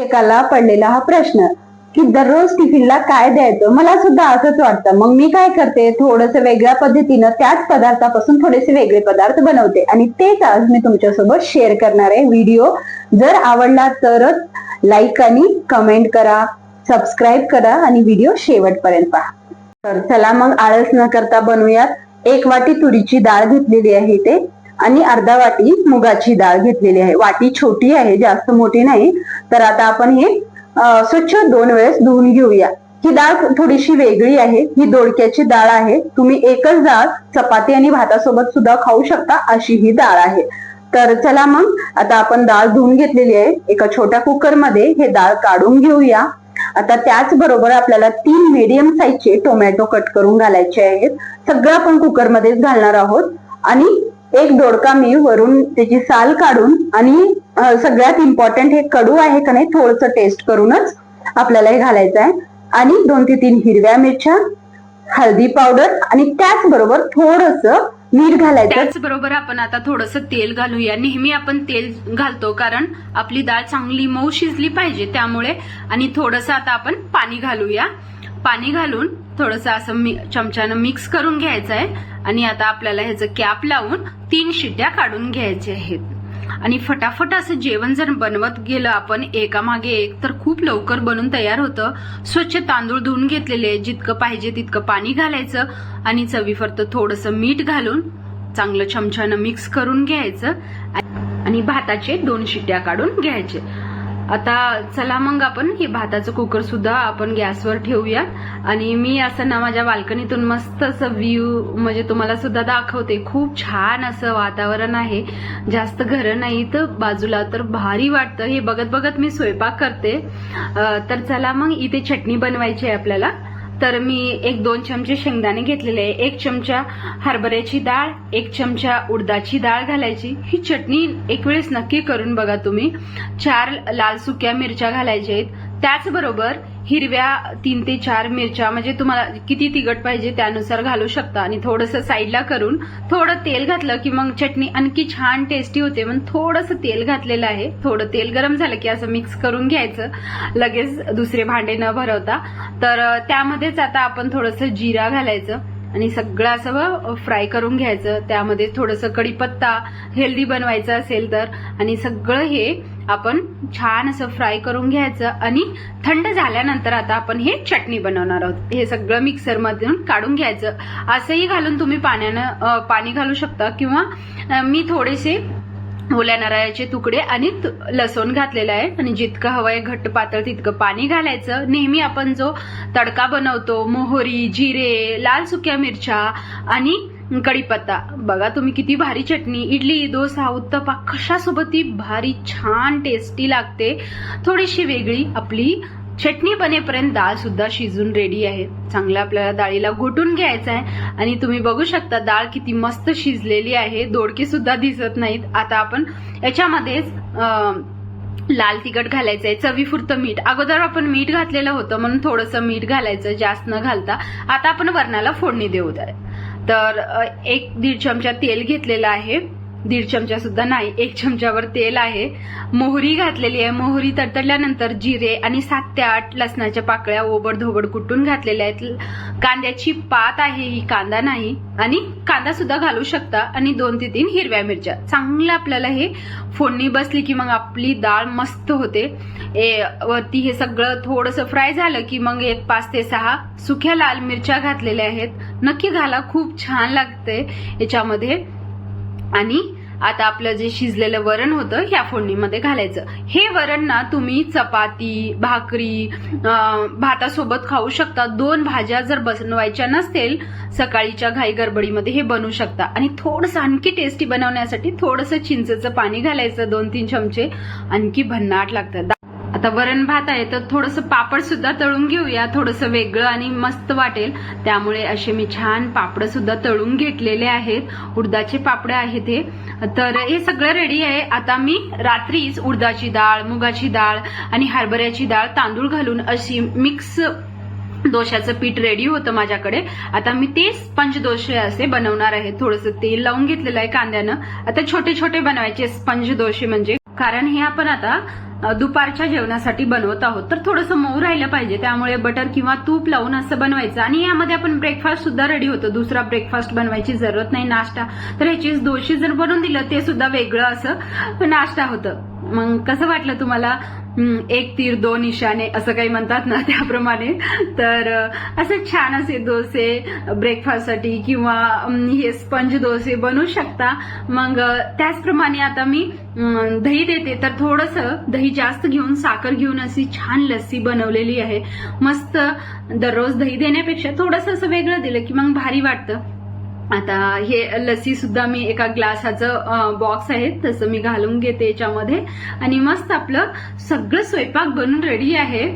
एकाला पडलेला हा प्रश्न की दररोज टिफिनला काय द्यायचं? मला सुद्धा असंच वाटतं. मग मी काय करते? थोडस वेगळ्या पद्धतीनं त्याच पदार्थापासून थोडेसे वेगळे पदार्थ बनवते. आणि तेच आज मी तुमच्यासोबत शेअर करणार आहे व्हिडिओ जर आवडला तरच लाईक आणि कमेंट करा सबस्क्राईब करा आणि व्हिडिओ शेवटपर्यंत पहा. तर चला मग आळस न करता बनवूयात. एक वाटी तुरीची डाळ घेतलेली आहे ते आणि अर्धा वाटी मुगाची डाळ घेतलेली आहे. वाटी छोटी आहे जास्त मोठी नाही. तर आता आपण हे स्वच्छ दोन वेळेस धुवून घेऊया. ही डाळ थोडीशी वेगळी आहे. ही दोडक्याची डाळ आहे. तुम्ही एकच डाळ चपाती आणि भातासोबत सुद्धा खाऊ शकता अशी ही डाळ आहे. तर चला मग आता आपण डाळ धुवून घेतलेली आहे. एका छोट्या कुकरमध्ये हे डाळ काढून घेऊया. आता त्याचबरोबर आपल्याला तीन मीडियम साईजचे टोमॅटो कट करून घालायचे आहेत. सगळं आपण कुकरमध्येच घालणार आहोत. आणि एक दोडका मी वरून त्याची साल काढून आणि सगळ्यात इम्पॉर्टंट हे कडू आहे का नाही थोडस टेस्ट करूनच आपल्याला हे घालायचं आहे आणि दोन ते तीन हिरव्या मिरच्या हळदी पावडर आणि त्याचबरोबर थोडस मीठ घालायचं. त्याचबरोबर आपण आता थोडस तेल घालूया. नेहमी आपण तेल घालतो कारण आपली डाळ चांगली मऊ शिजली पाहिजे त्यामुळे. आणि थोडस आता आपण पाणी घालूया. पाणी घालून थोडस असं मी चमच्यानं मिक्स करून घ्यायचं आहे आणि आता आपल्याला ह्याचं कॅप लावून तीन शिट्ट्या काढून घ्यायच्या आहेत. आणि फटाफट असं जेवण जर बनवत गेलं आपण एकामागे एक तर खूप लवकर बनून तयार होतं. स्वच्छ तांदूळ धुवून घेतलेले जितकं पाहिजे तितकं पाणी घालायचं. आणि चवीफरतं थोडंसं मीठ घालून चांगलं चमच्यानं मिक्स करून घ्यायचं. आणि भाताचे दोन शिट्ट्या काढून घ्यायचे. आता चला मग आपण हे भाताचं कुकर सुद्धा आपण गॅसवर ठेवूया आणि मी असं ना माझ्या बाल्कनीतून मस्त असं व्ह्यू म्हणजे तुम्हाला सुद्धा दाखवते. खूप छान असं वातावरण आहे. जास्त घरं नाही तर बाजूला तर भारी वाटतं. हे बघत बघत मी स्वयंपाक करते. तर चला मग इथे चटणी बनवायची आहे आपल्याला. तर मी एक दोन चमचे शेंगदाणे घेतलेले आहे. एक चमचा हरभऱ्याची डाळ एक चमचा उडदाची डाळ घालायची. ही चटणी एक वेळेस नक्की करून बघा तुम्ही. चार लाल सुक्या मिरच्या घालायच्या आहेत. त्याचबरोबर हिरव्या तीन ते चार मिरच्या म्हणजे तुम्हाला किती तिखट पाहिजे त्यानुसार घालू शकता. आणि थोडंसं साईडला करून थोडं तेल घातलं की मग चटणी आणखी छान टेस्टी होते म्हणून थोडंसं तेल घातलेलं आहे. थोडं तेल गरम झालं की असं मिक्स करून घ्यायचं. लगेच दुसरे भांडे न भरवता. तर त्यामध्येच आता आपण थोडंसं जिरा घालायचं. आणि सगळं असं फ्राय करून घ्यायचं. त्यामध्ये थोडंसं कढीपत्ता हेल्दी बनवायचं असेल तर. आणि सगळं हे आपण छान असं फ्राय करून घ्यायचं. आणि थंड झाल्यानंतर आता आपण हे चटणी बनवणार आहोत. हे सगळं मिक्सरमधून काढून घ्यायचं. असंही घालून तुम्ही पाण्यानं पाणी घालू शकता. किंवा मी थोडेसे ओल्या नारळाचे तुकडे आणि लसूण घातलेलं आहे. आणि जितकं हवंय घट्ट पातळ तितकं पाणी घालायचं. नेहमी आपण जो तडका बनवतो मोहरी जिरे लाल सुक्या मिरच्या आणि कढीपत्ता. बघा तुम्ही किती भारी चटणी इडली डोसा उत्तपा कशासोबत ती भारी छान टेस्टी लागते. थोडीशी वेगळी आपली चटणी बनेपर्यंत डाळ सुद्धा शिजून रेडी आहे. चांगलं आपल्याला डाळीला घोटून घ्यायचं आहे. आणि तुम्ही बघू शकता डाळ किती मस्त शिजलेली आहे. दोडके सुद्धा दिसत नाहीत. आता आपण याच्यामध्येच लाल तिखट घालायचं आहे. चवीपुरतं मीठ. अगोदर आपण मीठ घातलेलं होतं म्हणून थोडंसं मीठ घालायचं जास्त न घालता. आता आपण वरणाला फोडणी देऊ तर. तर एक दीड चमचा तेल घेतलेलं आहे. दीड चमचा सुद्धा नाही एक चमच्यावर तेल आहे. मोहरी घातलेली आहे. मोहरी तडतडल्यानंतर जिरे आणि सात ते आठ लसणाच्या पाकळ्या ओबड धोबड कुटून घातलेल्या आहेत. कांद्याची पात आहे ही कांदा नाही. आणि कांदा सुद्धा घालू शकता. आणि दोन ते तीन हिरव्या मिरच्या. चांगलं आपल्याला हे फोडणी बसली की मग आपली डाळ मस्त होते. ए, वरती हे सगळं थोडंसं फ्राय झालं की मग एक पाच ते सहा सुक्या लाल मिरच्या घातलेल्या आहेत. नक्की घाला. खूप छान लागते याच्यामध्ये आणि आता आपलं जे शिजलेलं वरण होतं ह्या फोडणीमध्ये घालायचं. हे वरण ना तुम्ही चपाती भाकरी भातासोबत खाऊ शकता. दोन भाज्या जर बनवायच्या नसतील सकाळीच्या घाई गडबडीमध्ये हे बनवू शकता. आणि थोडंसं आणखी टेस्टी बनवण्यासाठी थोडंसं चिंचेचं पाणी घालायचं दोन तीन चमचे. आणखी भन्नाट लागतं आता वरण भात आहे तर थोडंसं पापड सुद्धा तळून घेऊया. थोडंसं वेगळं आणि मस्त वाटेल. त्यामुळे असे मी छान पापड सुद्धा तळून घेतलेले आहेत. उडदाचे पापड आहेत हे. तर हे सगळं रेडी आहे. आता मी रात्रीच उडदाची डाळ मुगाची डाळ आणि हरभऱ्याची डाळ तांदूळ घालून अशी मिक्स दोशाचं पीठ रेडी होतं माझ्याकडे. आता मी ते स्पंज दोशे असे बनवणार आहे. थोडंसं तेल लावून घेतलेलं आहे कांद्यानं. आता छोटे छोटे बनवायचे स्पंज दोशे म्हणजे कारण हे आपण आता दुपारच्या जेवणासाठी बनवत आहोत. तर थोडंसं मऊ राहिलं पाहिजे. त्यामुळे बटर किंवा तूप लावून असं बनवायचं. आणि यामध्ये आपण ब्रेकफास्ट सुद्धा रेडी होतो. दुसरा ब्रेकफास्ट बनवायची जरूरत नाही नाश्ता. तर ह्याची दोशी जर बनवून दिलं ते सुद्धा वेगळं असं नाश्ता होतं. मग कसं वाटलं तुम्हाला? एक तीर दोन निशाणे असं काही म्हणतात ना त्याप्रमाणे. तर असे छान असे डोसे ब्रेकफास्टसाठी किंवा हे स्पंज डोसे बनवू शकता. मग त्याचप्रमाणे आता मी दही देते. तर थोडंसं दही जास्त घेऊन साखर घेऊन अशी छान लस्सी बनवलेली आहे. मस्त दररोज दही देण्यापेक्षा थोडंसं असं वेगळं दिलं की मग भारी वाटतं. आता हे लस्सी सुद्धा मी एका ग्लासाचं बॉक्स आहे तसं मी घालून घेते याच्यामध्ये. आणि मस्त आपलं सगळं स्वयंपाक बनून रेडी आहे.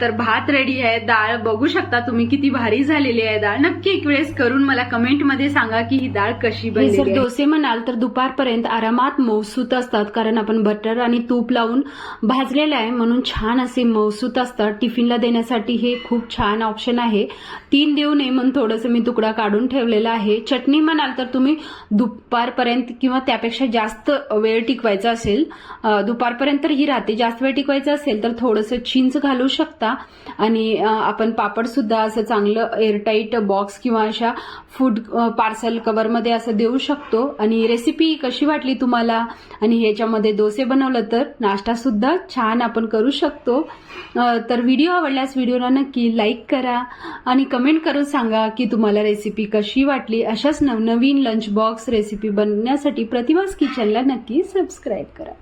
तर भात रेडी आहे डाळ. बघू शकता तुम्ही किती भारी झालेली आहे डाळ. नक्की एक वेळेस करून मला कमेंटमध्ये सांगा की ही डाळ कशी बनली जर डोसे म्हणाल तर दुपारपर्यंत आरामात मौसूत असतात कारण आपण बटर आणि तूप लावून भाजलेलं आहे. म्हणून छान असे मौसूत असतात. टिफिनला देण्यासाठी हे खूप छान ऑप्शन आहे. तीन देऊ नये म्हणून थोडंसं मी तुकडा काढून ठेवलेला आहे. चटणी म्हणाल तर तुम्ही दुपारपर्यंत किंवा त्यापेक्षा जास्त वेळ टिकवायचा असेल दुपारपर्यंत तर ही राहते. जास्त वेळ टिकवायचं असेल तर थोडंसं चिंच घालू शकता आणि आपण पापड सुद्धा असं चांगलं एअरटाईट बॉक्स किंवा अशा फूड पार्सल कवरमध्ये असं देऊ शकतो. आणि रेसिपी कशी वाटली तुम्हाला? आणि ह्याच्यामध्ये डोसे बनवलं तर नाश्ता सुद्धा छान आपण करू शकतो. तर व्हिडिओ आवडल्यास व्हिडिओला नक्की लाईक करा आणि कमेंट करून सांगा की तुम्हाला रेसिपी कशी वाटली. अशाच नवनवीन लंच बॉक्स रेसिपी बनण्यासाठी प्रतिभास किचनला नक्की सबस्क्राईब करा.